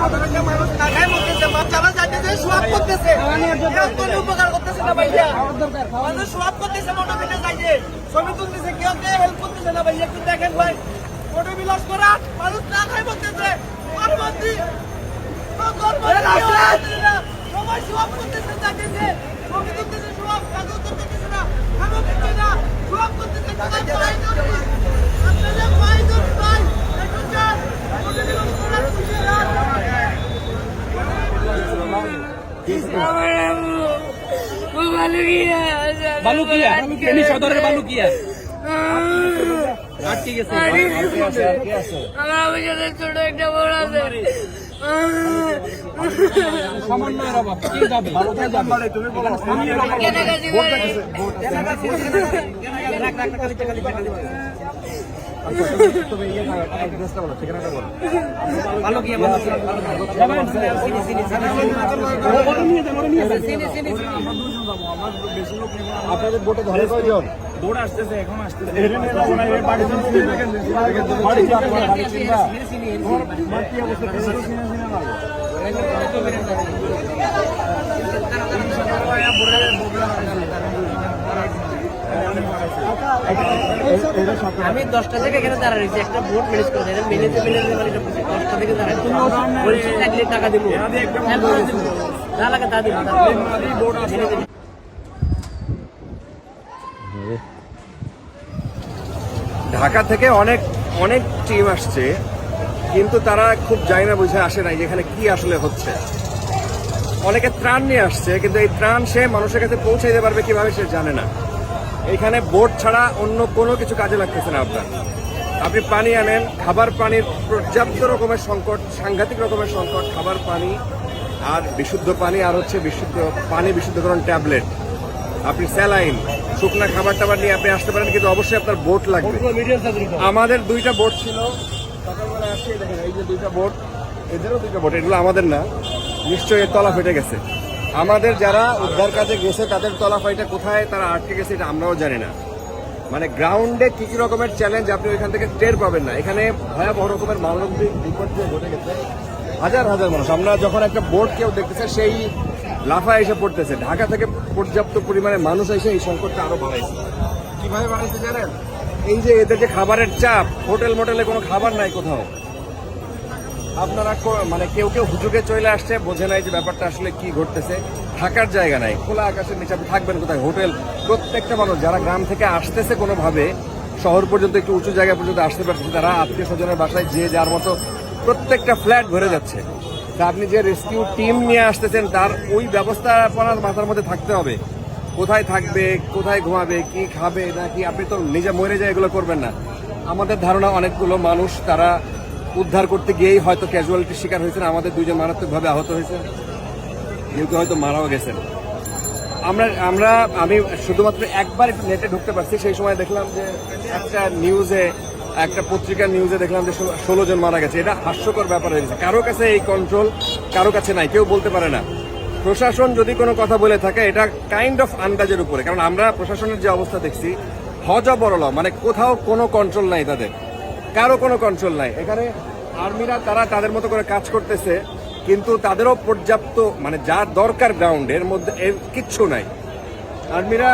সাধারণ মানুষ না খায় মরতেছে যারা যাইতেছে সোয়াব করতেছে। কোনো উপকার করতেছে না ভাইয়া। মানুষ সোয়াব করতেছে মোটর বিলে যাইছে ছবি তুলতেছে কেউ কেউ হেল্প করতেছে না ভাইয়া একটু দেখেন ভাই। মোটর বিলাস করা মানুষ না খায় মরতেছে সবাই সোয়াব করতেছে যাইতেছে ছবি তুলতেছে সোয়াব কাগজ তুলতেছে না খাব কিছু না সোয়াব করতেছে সবাই পাই ধরি আপনারা পাই ধরি ভাই একটু যান মোটর বিলাস করা খুশি রাত বালুকিয়া ফেনী সদরের বালুকিয়া। আটকে গেছে? আমার অভিযোগে ছোট একটা বড় আছে। সমন্বয়ের অভাব কে যাবে? কোথায় যাবে? কেনাকাটি করে বালুকিয়া বালুকিয়া চিনি চিনি আপনাদের বোটে ধরে কয়জন বোর্ড আসতেছে এখন আসতেছে আমি দশটা থেকে এখানে দাঁড়া রয়েছি একটা ম্যানেজ করে দেয় মেনেজে মেনেজে মানে দশটা থেকে দাঁড়াই বলছি লাগলে টাকা দিব। হ্যাঁ, দিব। যা লাগে তা দিব ঢাকা থেকে অনেক অনেক টিম আসছে কিন্তু তারা খুব জানি না বুঝে আসে নাই যেখানে কি আসলে হচ্ছে। অনেকে ত্রাণ নিয়ে আসছে কিন্তু এই ত্রাণ সে মানুষের কাছে পৌঁছে দিতে পারবে কীভাবে সে জানে না। এখানে বোট ছাড়া অন্য কোনো কিছু কাজে লাগতেছে না আপনার। আপনি পানি আনেন খাবার পানির পর্যাপ্ত রকমের সংকট সাংঘাতিক রকমের সংকট খাবার পানি আর বিশুদ্ধ পানি আর হচ্ছে বিশুদ্ধ পানি বিশুদ্ধকরণ ট্যাবলেট। আপনি স্যালাইন শুকনা খাবার টাবার নিয়ে আপনি আসতে পারেন কিন্তু অবশ্যই আপনার বোট লাগবে। আমাদের দুইটা বোট ছিল। সকালবেলা আসছে দেখেন এই যে দুইটা বোট এদেরও দুইটা বোট এগুলো আমাদের না। নিশ্চয়ই তলা ফেটে গেছে। আমাদের যারা উদ্ধার কাজে গেছে, তাদের তলা ফাইটা কোথায়, তারা আটকে গেছে, এটা আমরাও জানি না। মানে গ্রাউন্ডে কি কি রকমের চ্যালেঞ্জ আপনি ওইখান থেকে টের পাবেন না। এখানে ভয়াবহ রকমের মানবিক বিপর্যয় ঘটে গেছে, হাজার হাজার মানুষ। আমরা যখন একটা বোর্ড কেউ দেখতেছে, সেই লাফা এসে পড়তেছে। ঢাকা থেকে পর্যাপ্ত পরিমাণে মানুষ এসে এই সংকটটা আরও বাড়াইছে। কীভাবে বাড়াইছে জানেন? এই যে এদের যে খাবারের চাপ হোটেল মোটেলে কোনো খাবার নাই কোথাও। আপনারা মানে কেউ কেউ হুজুগে চলে আসছে, বোঝে নাই যে ব্যাপারটা আসলে কি ঘটতেছে। থাকার জায়গা নাই, খোলা আকাশের নিচে আপনি থাকবেন কোথায়? হোটেল। প্রত্যেকটা মানুষ, যারা গ্রাম থেকে আসতেছে কোনোভাবে, শহর পর্যন্ত একটু উঁচু জায়গা পর্যন্ত আসতে পারতেছে, তারা আত্মীয় স্বজনের বাসায় যে যার মতো প্রত্যেকটা ফ্ল্যাট ভরে যাচ্ছে। তা আপনি যে রেস্কিউ টিম নিয়ে আসতেছেন, তার ওই ব্যবস্থাপনার মাথার মধ্যে থাকতে হবে। কোথায় থাকবে, কোথায় ঘুমাবে, কি খাবে নাকি আপনি তো নিজে মরে যায় এগুলো করবেন না। আমাদের ধারণা অনেকগুলো মানুষ, তারা উদ্ধার করতে গিয়েই হয়তো ক্যাজুয়ালিটির শিকার হয়েছেন। আমাদের দুইজন মারাত্মকভাবে আহত হয়েছেন। কেউ কেউ হয়তো মারাও গেছেন। আমরা আমরা, আমি শুধুমাত্র একবার একটু নেটে ঢুকতে পারছি। সেই সময় দেখলাম যে একটা নিউজে একটা পত্রিকার নিউজে দেখলাম যে ষোলো জন মারা গেছে। এটা হাস্যকর ব্যাপার হয়ে গেছে। কারও কাছে এই কন্ট্রোল কারও কাছে নাই। কেউ বলতে পারে না। প্রশাসন যদি কোনো কথা বলে থাকে, এটা কাইন্ড অফ আন্দাজের উপরে। কারণ আমরা প্রশাসনের যে অবস্থা দেখছি হজ বড়ল মানে কোথাও কোনো কন্ট্রোল নাই তাদের। কারও কোনো কন্ট্রোল নাই। এখানে আর্মিরা, তারা তাদের মতো করে কাজ করতেছে, কিন্তু তাদেরও পর্যাপ্ত মানে যা দরকার গ্রাউন্ডের মধ্যে এর কিচ্ছু নাই। আর্মিরা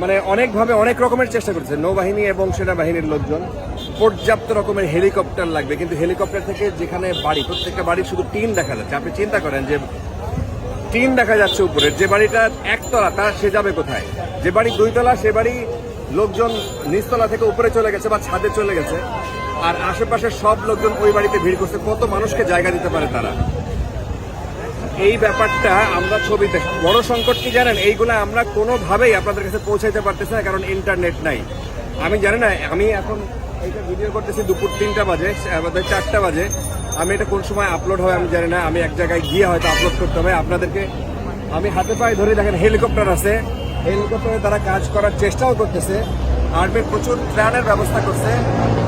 মানে অনেকভাবে অনেক রকমের চেষ্টা করছে, নৌবাহিনী এবং সেনাবাহিনীর লোকজন। পর্যাপ্ত রকমের হেলিকপ্টার লাগবে, কিন্তু হেলিকপ্টার থেকে যেখানে বাড়ি, প্রত্যেকটা বাড়ির শুধু টিন দেখা যাচ্ছে। আপনি চিন্তা করেন যে, টিন দেখা যাচ্ছে উপরে, যে বাড়িটা একতলা তার সে যাবে কোথায়? যে বাড়ি দুইতলা, সে বাড়ি লোকজন নিচতলা থেকে উপরে চলে গেছে বা ছাদে চলে গেছে। আর আশেপাশের সব লোকজন ওই বাড়িতে ভিড় করছে। কত মানুষকে জায়গা দিতে পারে তারা? এই ব্যাপারটা আমরা ছবিতে বড় সংকট কি জানেন? এইগুলো আমরা কোনোভাবেই আপনাদের কাছে পৌঁছাইতে পারতেছি না, কারণ ইন্টারনেট নাই। আমি জানি না, আমি এখন এইটা ভিডিও করতেছি দুপুর তিনটা বাজে আমাদের চারটা বাজে। আমি এটা কোন সময় আপলোড হয় আমি জানি না। আমি এক জায়গায় গিয়ে হয়তো আপলোড করতে হবে। আপনাদেরকে আমি হাতে পায়ে ধরে দেখেন হেলিকপ্টার আছে। হেলিকপ্টারে তারা কাজ করার চেষ্টাও করতেছে। আর্মি প্রচুর ত্রাণের ব্যবস্থা করছে,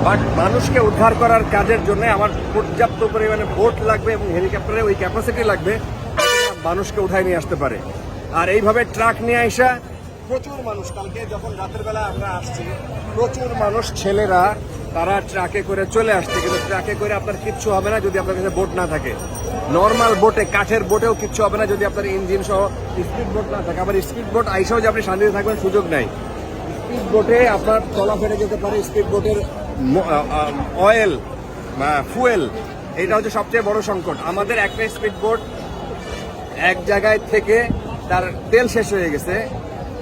বাট মানুষকে উদ্ধার করার কাজের জন্য আমার পর্যাপ্ত পরিমাণে বোট লাগবে এবং হেলিকপ্টারে ওই ক্যাপাসিটি লাগবে মানুষকে উঠায় নিয়ে আসতে পারে। আর এইভাবে ট্রাক নিয়ে আসা প্রচুর মানুষ, কালকে যখন রাতের বেলা আমরা আসছি, প্রচুর মানুষ ছেলেরা তারা ট্রাকে করে চলে আসছে, কিন্তু ট্রাকে করে আপনার কিচ্ছু হবে না যদি আপনার কাছে বোট না থাকে। নর্মাল বোটে কাঠের বোটেও কিচ্ছু হবে না যদি আপনার ইঞ্জিন সহ স্পিড বোট না থাকে। আবার স্পিড বোট আইসাও যে আপনি শান্তিতে থাকবেন, সুযোগ নাই। স্পিড বোটে আপনার তলা ফেটে যেতে পারে স্পিড বোটের অয়েল ফুয়েল এটা হচ্ছে সবচেয়ে বড় সংকট। আমাদের একটা স্পিড বোট এক জায়গায় থেকে তার তেল শেষ হয়ে গেছে।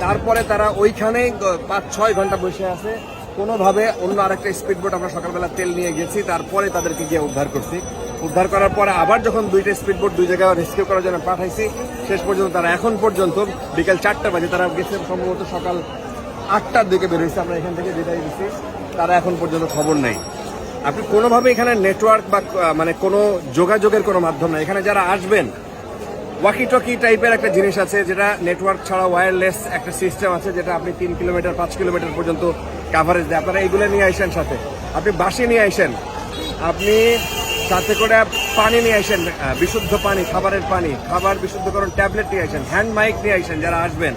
তারপরে তারা ওইখানেই পাঁচ, ছয় ঘণ্টা বসে আছে। কোনোভাবে অন্য আরেকটা স্পিড বোট আমরা সকালবেলা তেল নিয়ে গেছি, তারপরে তাদেরকে গিয়ে উদ্ধার করছি। উদ্ধার করার পরে আবার যখন দুইটা স্পিড বোট দুই জায়গায় রেস্কিউ করার জন্য পাঠাইছি, শেষ পর্যন্ত তারা এখন পর্যন্ত বিকেল চারটা বাজে, তারা গেছে সম্ভবত সকাল আটটার দিকে বেরোইছে আমরা এখান থেকে বিদায় দিচ্ছি তারা এখন পর্যন্ত খবর নেই। আপনি কোনোভাবে এখানে নেটওয়ার্ক বা মানে কোনো যোগাযোগের কোনো মাধ্যম নাই। এখানে যারা আসবেন ওয়াকি টকি টাইপের একটা জিনিস আছে, যেটা নেটওয়ার্ক ছাড়া ওয়্যারলেস একটা সিস্টেম আছে, যেটা আপনি তিন কিলোমিটার পাঁচ কিলোমিটার পর্যন্ত কাভারেজ দেয়। আপনারা এইগুলো নিয়ে আসেন সাথে। আপনি বাসি নিয়ে আসেন। আপনি সাথে করে পানি নিয়ে আসেন বিশুদ্ধ পানি খাবারের পানি খাবার বিশুদ্ধকরণ ট্যাবলেট নিয়ে আসেন হ্যান্ড মাইক নিয়ে আসেন যারা আসবেন।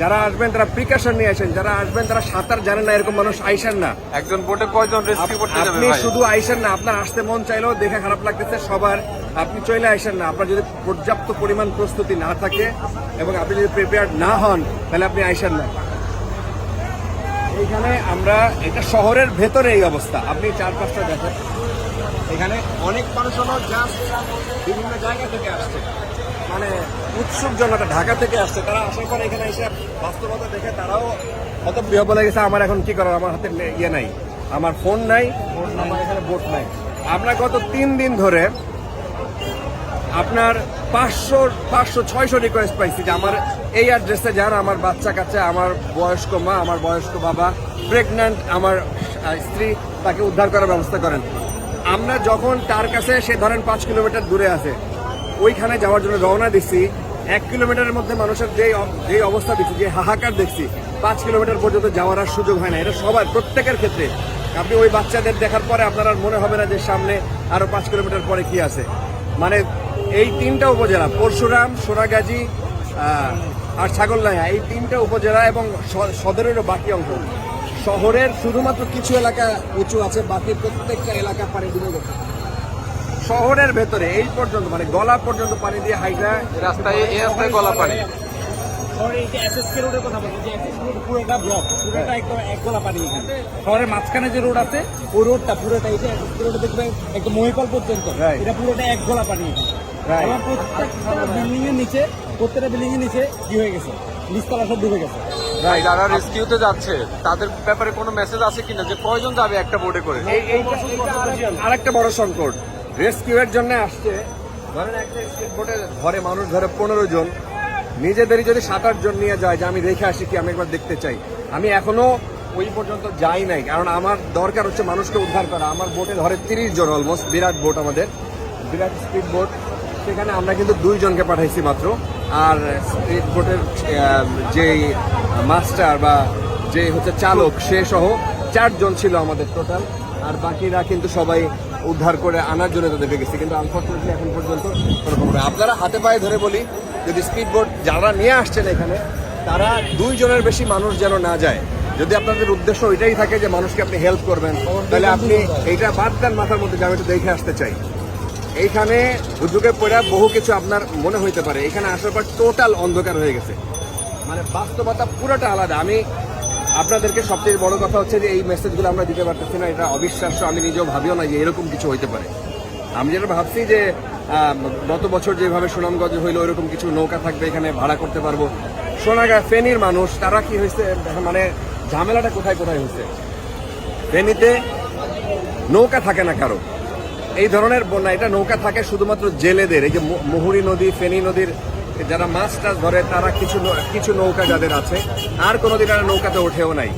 যারা আসবেন তারা প্রিকশন নিয়ে আসেন যারা আসবেন তারা সাঁতার জানেন না এরকম মানুষ আইসেন না। একজন বোটে কয়জন রেস্কিউ করতে যাবে আপনি শুধু আইসেন না আপনার আসতে মন চাইলেও দেখে খারাপ লাগতেছে সবার আপনি চলে আসেন না। আপনার যদি পর্যাপ্ত পরিমাণ প্রস্তুতি না থাকে এবং আপনি যদি প্রিপেয়ার না হন তাহলে আপনি আইসেন না। এইখানে আমরা এটা শহরের ভেতরে এই অবস্থা। আপনি চার পাঁচটা দেখেন। এখানে অনেক মানুষ হলো জাস্ট বিভিন্ন জায়গা থেকে আসছে। মানে উৎসুক জনতা ঢাকা থেকে আসছে। তারা আসার পরে এখানে এসে বাস্তবতা দেখে তারাও হয়তো বিয়ে বলে গেছে, আমার এখন কি করার? আমার হাতে ইয়ে নাই। আমার ফোন নাই, আমার এখানে বোট নাই। আমরা গত তিন দিন ধরে আপনার পাঁচশো পাঁচশো, ছয়শো রিকোয়েস্ট পাইছি যে আমার এই অ্যাড্রেসে যান, আমার বাচ্চা কাচ্চা, আমার বয়স্ক মা, আমার বয়স্ক বাবা প্রেগন্যান্ট আমার স্ত্রী, তাকে উদ্ধার করার ব্যবস্থা করেন। আমরা যখন তার কাছে, সে ধরেন পাঁচ কিলোমিটার দূরে আছে, ওইখানে যাওয়ার জন্য রওনা দিচ্ছি। এক কিলোমিটারের মধ্যে মানুষের যে যে অবস্থা দেখছি, যে হাহাকার দেখছি, পাঁচ কিলোমিটার পর্যন্ত যাওয়ার আর সুযোগ হয় না। এটা সবার, প্রত্যেকের ক্ষেত্রে। আপনি ওই বাচ্চাদের দেখার পরে আপনার আর মনে হবে না যে সামনে আরও পাঁচ কিলোমিটার পরে কি আছে। মানে এই তিনটা উপজেলা, পরশুরাম, সোনাগাজী আর ছাগলনাইয়া, এই তিনটা উপজেলা এবং সদরেরও বাকি অংশ। শহরের শুধুমাত্র কিছু এলাকা উঁচু আছে বাকি প্রত্যেকটা এলাকা পানি ডুবে গেছে। শহরের ভেতরে এই পর্যন্ত মানে গলা পর্যন্ত পানি দিয়ে হাইটা রাস্তায় এই রাস্তায় গলা পানি। শহরের মাঝখানে যে রোড আছে ওই রোডটা পুরোটা এই যে রোডে দেখবেন একদম মহিপাল পর্যন্ত. এটা পুরোটা এক গোলা পানি প্রত্যেকটা বিল্ডিং এর নিচে প্রত্যেকটা বিল্ডিং এর নিচে কি হয়ে গেছে? নিচতলা সব ডুবে গেছে। যারা রেস্কিউতে যাচ্ছে। তাদের ব্যাপারে কোনো মেসেজ আছে কিনা যে কয়জন যাবে একটা বোটে করে? আরেকটা বড় সংকট। রেস্কিউয়ের জন্য আসছে ধরেন একটা ধরে মানুষ ধরে পনেরো জন। নিজেদেরই যদি সাত আট জন নিয়ে যায় যে আমি দেখে আসি কি আমি একবার দেখতে চাই। আমি এখনও ওই পর্যন্ত যাই নাই কারণ আমার দরকার হচ্ছে মানুষকে উদ্ধার করা। আমার বোটে ধরে তিরিশ জন অলমোস্ট বিরাট বোট আমাদের। বিরাট স্পিড বোট সেখানে আমরা কিন্তু দুইজনকে পাঠাইছি মাত্র। আর স্পিড বোটের যে মাস্টার বা যে হচ্ছে চালক সে সহ চারজন ছিল আমাদের টোটাল আর বাকিরা কিন্তু সবাই উদ্ধার করে আনার জন্য তাদেরকে গেছে। কিন্তু আনফর্চুনেটলি এখন পর্যন্ত আপনারা হাতে পায়ে ধরে বলি যদি স্পিড বোট যারা নিয়ে আসছেন এখানে তারা দুইজনের বেশি মানুষ যেন না যায়। যদি আপনাদের উদ্দেশ্য ওইটাই থাকে যে মানুষকে আপনি হেল্প করবেন তাহলে আপনি এইটা বাদ দেন মাথার মধ্যে যে আমি একটু দেখে আসতে চাই। এইখানে উদ্যোগে পড়া বহু কিছু আপনার মনে হইতে পারে। এখানে আসার পর টোটাল অন্ধকার হয়ে গেছে। মানে বাস্তবতা পুরোটা আলাদা। আমি আপনাদেরকে সবচেয়ে বড় কথা হচ্ছে যে, এই মেসেজগুলো আমরা দিতে পারতেছি না, এটা অবিশ্বাস্য। আমি নিজেও ভাবিও না যে এরকম কিছু হইতে পারে। আমি যেটা ভাবছি যে গত বছর যেভাবে সুনামগঞ্জ হইল এরকম কিছু নৌকা থাকবে, এখানে ভাড়া করতে পারব। সোনাগা ফেনীর মানুষ, তারা কি হয়েছে মানে ঝামেলাটা কোথায় কোথায় হয়েছে ফেনীতে নৌকা থাকে না কারও। এই ধরনের বন্যা, এটা নৌকা থাকে শুধুমাত্র জেলেদের, এই যে মুহুরী নদী, ফেনী নদীর যারা মাছ টাছ ধরে, তারা কিছু কিছু নৌকা যাদের আছে, আর কোনোদিন এরা নৌকাতে ওঠেও নাই।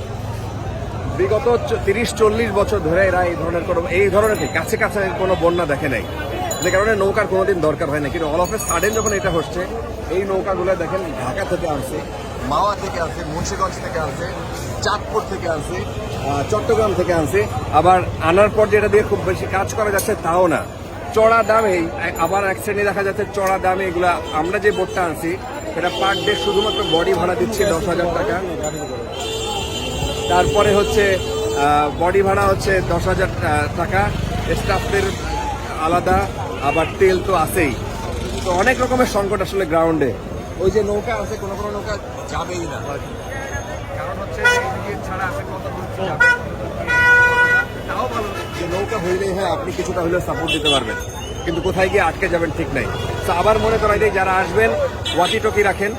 বিগত তিরিশ, চল্লিশ বছর ধরে এরা এই ধরনের কোনো এই ধরনের কাছে কাছে কোনো বন্যা দেখে নাই। যে কারণে নৌকার কোনোদিন দরকার হয় না কিন্তু অল অফ এ সাডেন যখন এটা হচ্ছে, এই নৌকাগুলো দেখেন ঢাকা থেকে আসছে, মাওয়া থেকে আসছে, মুন্সিগঞ্জ থেকে আসছে চাঁদপুর থেকে আহ, চট্টগ্রাম থেকে আনছে। আবার আনার পর যেটা দিয়ে খুব বেশি কাজ করা যাচ্ছে তাও না। চড়া দামে আবার এক শ্রেণি দেখা যাচ্ছে চড়া দামে এগুলা আমরা যে বোটটা আনছি সেটা পার ডে শুধুমাত্র বডি ভাড়া দিচ্ছে দশ হাজার টাকা। তারপরে হচ্ছে বডি ভাড়া হচ্ছে দশ হাজার টাকা। স্টাফদের আলাদা আবার তেল তো আছেই। তো অনেক রকমের সংকট আসলে গ্রাউন্ডে ওই যে নৌকা আছে কোনো কোনো নৌকা যাবেই না। নৌকা হ্যাঁ আপনি সাপোর্ট দিতে পারবেন। কিন্তু কোথায় গিয়ে আটকে যাবেন ঠিক নাই। তো আবার মনে যারা আসবেন ওয়াকি টকি রাখেন,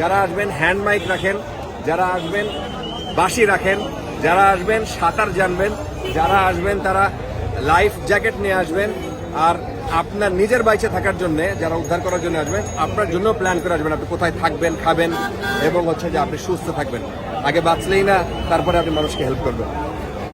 যারা আসবেন রাখেন, যারা আসবেন রাখেন, যারা আসবেন, সাঁতার জানবেন, যারা আসবেন, তারা লাইফ জ্যাকেট নিয়ে আসবেন, আর আপনার নিজের বাইচে থাকার জন্য, যারা উদ্ধার করার জন্য আসবেন, আপনার জন্য প্ল্যান করে আসবেন, আপনি কোথায় থাকবেন, খাবেন, এবং হচ্ছে যে আপনি সুস্থ থাকবেন। আগে বাঁচলেই না তারপরে আপনি মানুষকে হেল্প করবেন।